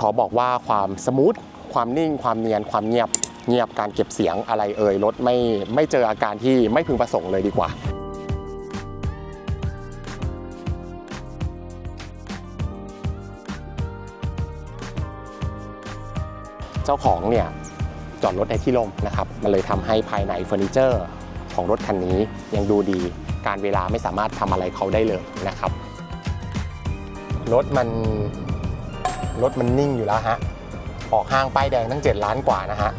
ขอบอกว่าความสมูทความนิ่ง ความเนียน ความเงียบ เงียบการเก็บเสียงอะไรเอ่ยรถไม่ไม่เจออาการที่ไม่พึงประสงค์เลยดีกว่าเจ้าของเนี่ยจอดรถในที่ร่มนะครับ มันเลยทำให้ภายในเฟอร์นิเจอร์ของรถคันนี้ยังดูดีการเวลาไม่สามารถทำอะไรเขาได้เลยนะครับ รถมัน รถมันนิ่งอยู่แล้วฮะ ออกห้างป้ายแดงตั้ง 7 ล้านกว่านะฮะ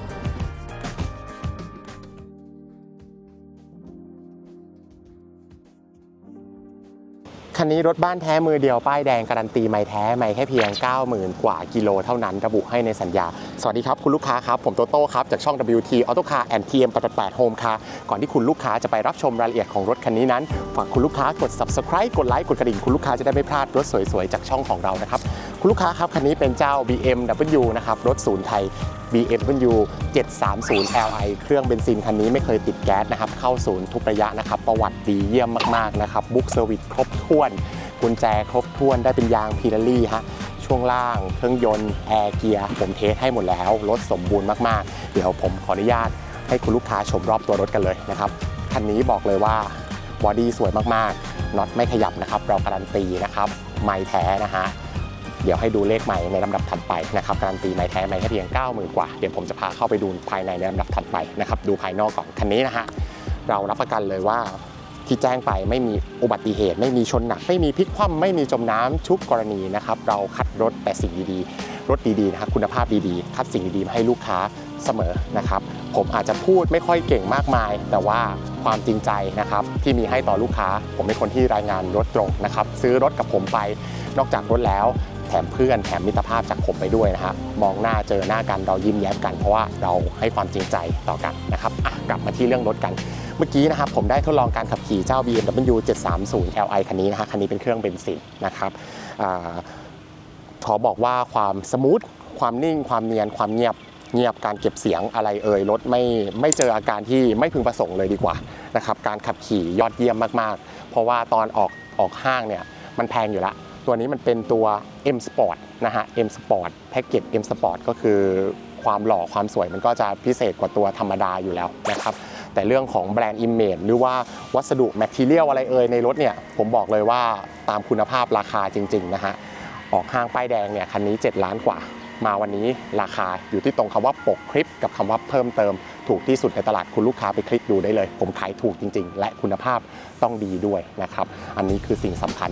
คันนี้รถบ้านแท้มือเดียวป้ายแดงการันตีไม่แท้ไม่แค่เพียง 90,000 กว่ากิโลเท่านั้นระบุให้ในสัญญา สวัสดีครับ คุณลูกค้าครับ ผมโตโต้ครับ จากช่อง WT Auto Car and TM 88 Home Car ก่อนที่คุณลูกค้าจะไปรับชมรายละเอียดของรถคันนี้นั้น ฝากคุณลูกค้ากด subscribe กดไลค์กดกระดิ่งคุณลูกค้าจะได้ไม่พลาดรถสวยๆ จากช่องของเรานะครับ คุณลูกค้าครับคันนี้เป็นเจ้า BMW นะครับรถศูนย์ไทย BMW 730 Li เครื่องเบนซินคันนี้ไม่เคยติดแก๊สนะครับเข้าศูนย์ทุกระยะนะครับประวัติดีเยี่ยมมากๆนะครับบุ๊กเซอร์วิสครบถ้วนกุญแจครบถ้วนได้เป็นยางพีรารี่ฮะช่วงล่างเครื่องยนต์แอร์เกียร์ผมเทสให้หมดแล้วรถสมบูรณ์มากๆ เดี๋ยวผมขออนุญาตให้คุณลูกค้าชมรอบตัวรถกันเลยนะครับคันนี้บอกเลยว่าบอดี้สวยมากๆน็อตไม่ขยับนะครับเราการันตีนะครับไม่แท้นะฮะ เดี๋ยวให้ดูเลขใหม่ในลำดับถัดไปนะครับการันตีไม่แท้ไม่แค่เพียง 90,000 กว่า เดี๋ยวผมจะพาเข้าไปดูภายในในลำดับถัดไปนะครับดูภายนอกก่อนคันนี้นะฮะเรารับประกันเลยว่าที่แจ้งไปไม่มีอุบัติเหตุ ไม่มีชนหนัก ไม่มีพลิกคว่ำไม่มีจมน้ำทุกกรณีนะครับเราคัดรถแต่สิ่งดีๆ รถดีๆนะครับคุณภาพดีๆ คัดสิ่งดีๆมาให้ลูกค้าเสมอนะครับ ผมอาจจะพูดไม่ค่อยเก่งมากมาย แต่ว่าความจริงใจนะครับที่มีให้ต่อลูกค้า ผมเป็นคนที่รายงานรถตรงนะครับ ซื้อรถกับผมไป นอกจากรถแล้ว มเพื่อนแถมมิตรภาพจากผมไปด้วยนะฮะมองหน้าเจอหน้ากันเรายิ้มแย้มกันเพราะว่าเราให้ความจริงใจต่อกันนะครับอะกลับมาที่เรื่องรถกัน เมื่อกี้นะครับผมได้ทดลองการขับขี่เจ้า BMW 730 Li คันนี้นะฮะคันนี้เป็นเครื่องเบนซินนะครับอขอบอกว่าความสมูทความนิ่ง ความเนียนความเงียบเงียบการเก็บเสียงอะไรเอ่ยรถไม่ไม่เจออาการที่ไม่พึงประสงค์เลยดีกว่านะครับการขับขี่ยอดเยี่ยมมากๆ เพราะว่าตอนออกออกห้างเนี่ยมันแพงอยู่และ ตัวนี้มันเป็นตัว M Sport นะฮะ M Sport แพ็กเกจ M Sport ก็คือความหล่อความสวยมันก็จะพิเศษกว่าตัวธรรมดาอยู่แล้วนะครับแต่เรื่องของแบรนด์อิมเมจหรือว่าวัสดุแมทเทียลอะไรเอ่ยในรถเนี่ยผมบอกเลยว่าตามคุณภาพราคาจริงๆนะฮะออกห้างป้ายแดงเนี่ยคันนี้ 7 ล้านกว่า มาวันนี้ราคาอยู่ที่ตรงคำว่าปกคลิปกับคำว่าเพิ่มเติม ถูกที่สุดในตลาดคุณลูกค้าไปคลิกดูได้เลย ผมขายถูกจริง ๆ และคุณภาพต้องดีด้วยนะครับ อันนี้คือสิ่งสำคัญ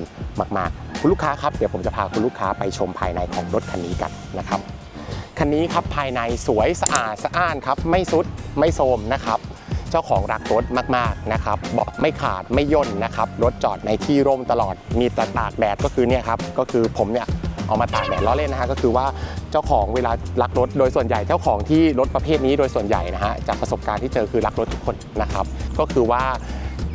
มากๆ คุณลูกค้าครับเดี๋ยวผมจะพาคุณลูกค้าไปชมภายในของรถคันนี้กันนะครับคันนี้ครับภายในสวยสะอาดสะอ้านครับไม่ซุดไม่โทรมนะครับเจ้าของรักรถมากๆนะครับเบาะไม่ขาดไม่ย่นนะครับรถจอดในที่ร่มตลอดมีแต่ตากแดดก็คือเนี่ยครับก็คือผมเนี่ย เอามาตากแดดล้อเล่นนะฮะก็คือว่าเจ้าของเวลารักรถโดยส่วนใหญ่เจ้าของที่รถประเภทนี้โดยส่วนใหญ่นะฮะจากประสบการณ์ที่เจอคือรักรถทุกคนนะครับก็คือว่า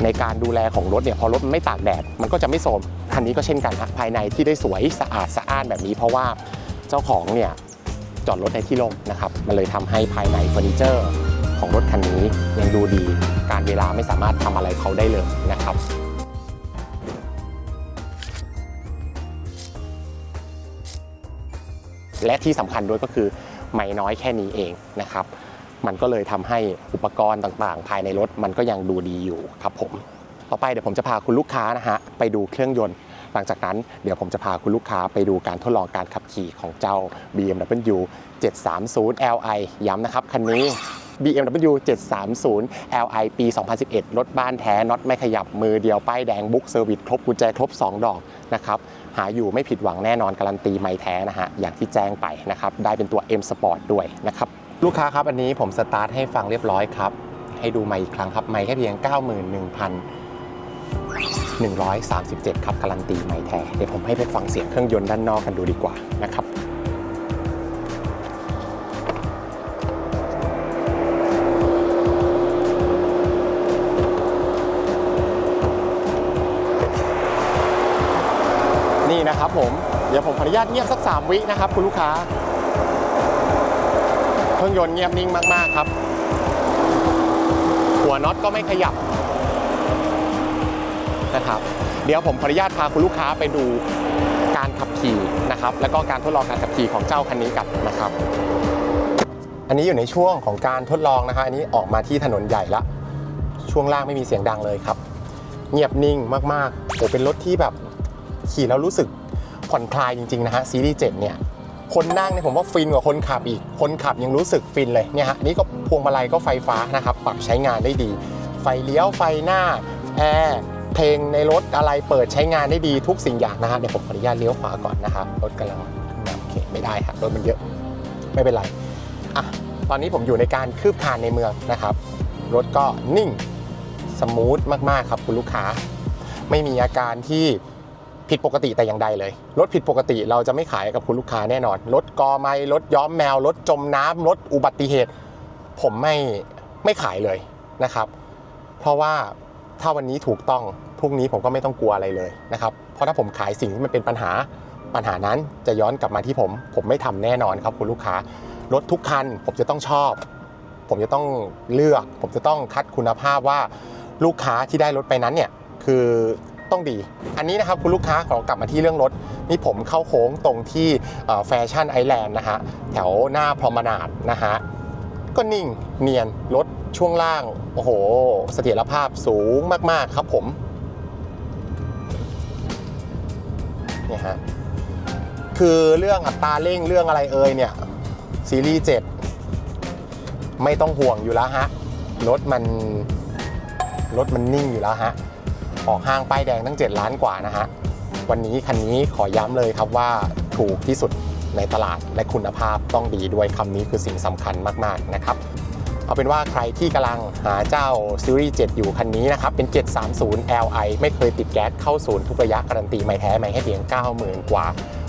ในการดูแลของรถเนี่ยพอรถไม่ตากแดดมันก็จะไม่โทรมคันนี้ก็เช่นกันฮะภายในที่ได้สวยสะอาดสะอ้านแบบนี้ เพราะว่าเจ้าของเนี่ยจอดรถในที่โล่งนะครับมันเลยทำให้ภายในเฟอร์นิเจอร์ของรถคันนี้ยังดูดี การเวลาไม่สามารถทำอะไรเขาได้เลยนะครับ และที่สำคัญด้วยก็คือไม่น้อยแค่นี้เองนะครับ มันก็เลยทำให้อุปกรณ์ต่างๆ ภายในรถมันก็ยังดูดีอยู่ครับผม ต่อไปเดี๋ยวผมจะพาคุณลูกค้านะฮะไปดูเครื่องยนต์ หลังจากนั้นเดี๋ยวผมจะพาคุณลูกค้าไปดูการทดลองการขับขี่ของเจ้า BMW 730 Li ย้ำนะครับคันนี้ BMW 730 Li ปี 2011 รถบ้านแท้น็อตไม่ขยับมือเดียว ป้ายแดงบุ๊กเซอร์วิสครบกุญแจครบ 2 ดอกนะครับหาอยู่ไม่ผิดหวังแน่นอนการันตีไม่แท้นะฮะอย่างที่แจ้งไปนะครับได้เป็นตัว M Sport ด้วยนะครับลูกค้าครับอันนี้ผมสตาร์ทให้ฟังเรียบร้อยครับ ให้ดูไมค์อีกครั้งครับไมค์แค่เพียง 91,000 137 ครับการันตีไม่แท้เดี๋ยวผมให้ไปฟังเสียงเครื่องยนต์ด้านนอกกันดูดีกว่านะครับ นะครับผม เดี๋ยวผมขออนุญาตเงียบสัก 3 วินะครับคุณลูกค้า เครื่องยนต์เงียบนิ่งมาก ๆ ครับ หัวน็อตก็ไม่ขยับนะครับเดี๋ยวผมขออนุญาตพาคุณลูกค้าไปดูการขับขี่นะครับ แล้วก็การทดลองการขับขี่ของเจ้าคันนี้กันนะครับ อันนี้อยู่ในช่วงของการทดลองนะคะอันนี้ออกมาที่ถนนใหญ่ละ ช่วงล่างไม่มีเสียงดังเลยครับ เงียบนิ่งมากๆโอ้เป็นรถที่แบบขี่แล้วรู้สึก ผ่อนคลายจริงๆนะฮะซีรีส์7เนี่ยคนนั่งเนี่ยผมว่าฟินกว่าคนขับอีก คนขับยังรู้สึกฟินเลยเนี่ยฮะนี่ก็พวงมาลัยก็ไฟฟ้านะครับปรับใช้งานได้ดี ไฟเลี้ยวไฟหน้าแอร์เพลงในรถอะไรเปิดใช้งานได้ดีทุกสิ่งอย่างนะฮะเดี๋ยวผมขออนุญาตเลี้ยวขวาก่อนนะครับรถกำลังโอเคไม่ได้ครับรถมันเยอะไม่เป็นไรอะตอนนี้ผมอยู่ในการคืบคลานในเมืองนะครับ รถก็นิ่งสมูทมากๆครับคุณลูกค้า ไม่มีอาการที่ ผิดปกติแต่อย่างใดเลย รถผิดปกติเราจะไม่ขายกับคุณลูกค้าแน่นอน รถกอไม้รถย้อมแมว รถจมน้ำรถอุบัติเหตุ ผมไม่ไม่ขายเลยนะครับ เพราะว่าถ้าวันนี้ถูกต้องพรุ่งนี้ผมก็ไม่ต้องกลัวอะไรเลยนะครับ เพราะถ้าผมขายสิ่งที่มันเป็นปัญหาปัญหานั้นจะย้อนกลับมาที่ผม ผมไม่ทำแน่นอนครับคุณลูกค้ารถทุกคันผมจะต้องชอบ ผมจะต้องเลือก ผมจะต้องคัดคุณภาพว่าลูกค้าที่ได้รถไปนั้นเนี่ยคือ ต้องดี อันนี้นะครับคุณลูกค้าขอกลับมาที่เรื่องรถ นี่ผมเข้าโค้งตรงที่แฟชั่นไอแลนด์นะฮะแถวหน้าพรอมนาดนะฮะก็นิ่งเนียนรถช่วงล่าง โอ้โห เสถียรภาพสูงมาก ๆ ครับผมเนี่ยฮะคือเรื่องอัตราเร่งเรื่องอะไรเอ่ยเนี่ยซีรีส์7ไม่ต้องห่วงอยู่แล้วฮะรถมันรถมันนิ่งอยู่แล้วฮะ ออกห้างป้ายแดงตั้ง 7 ล้านกว่านะฮะ วันนี้คันนี้ขอย้ำเลยครับว่าถูกที่สุดในตลาดและคุณภาพต้องดีด้วยคำนี้คือสิ่งสำคัญมากๆนะครับ เอาเป็นว่าใครที่กำลังหาเจ้าซีรีส์7อยู่คันนี้นะครับ เป็น 730 Li ไม่เคยติดแก๊สเข้าศูนย์ทุกระยะการันตีไม่แท้ไม่ให้เพียง 90,000 กว่า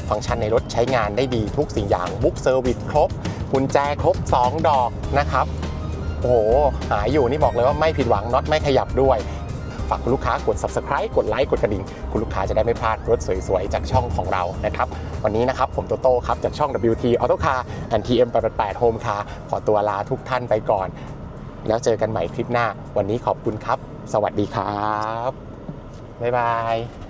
ฟังก์ชันในรถใช้งานได้ดีทุกสิ่งอย่างบุ๊กเซอร์วิสครบกุญแจครบ 2 ดอกนะครับโอ้โหหายอยู่นี่บอกเลยว่าไม่ผิดหวังน็อตไม่ขยับด้วย ฝากคุณลูกค้ากด subscribe กดไลค์กดกระดิ่งคุณลูกค้าจะได้ไม่พลาดรถสวยๆ จากช่องของเรานะครับวันนี้นะครับผมโตโต้ครับจากช่อง WT Auto Car and TM 888 Home Car ขอตัวลาทุกท่านไปก่อน แล้วเจอกันใหม่คลิปหน้า วันนี้ขอบคุณครับ สวัสดีครับบ๊ายบาย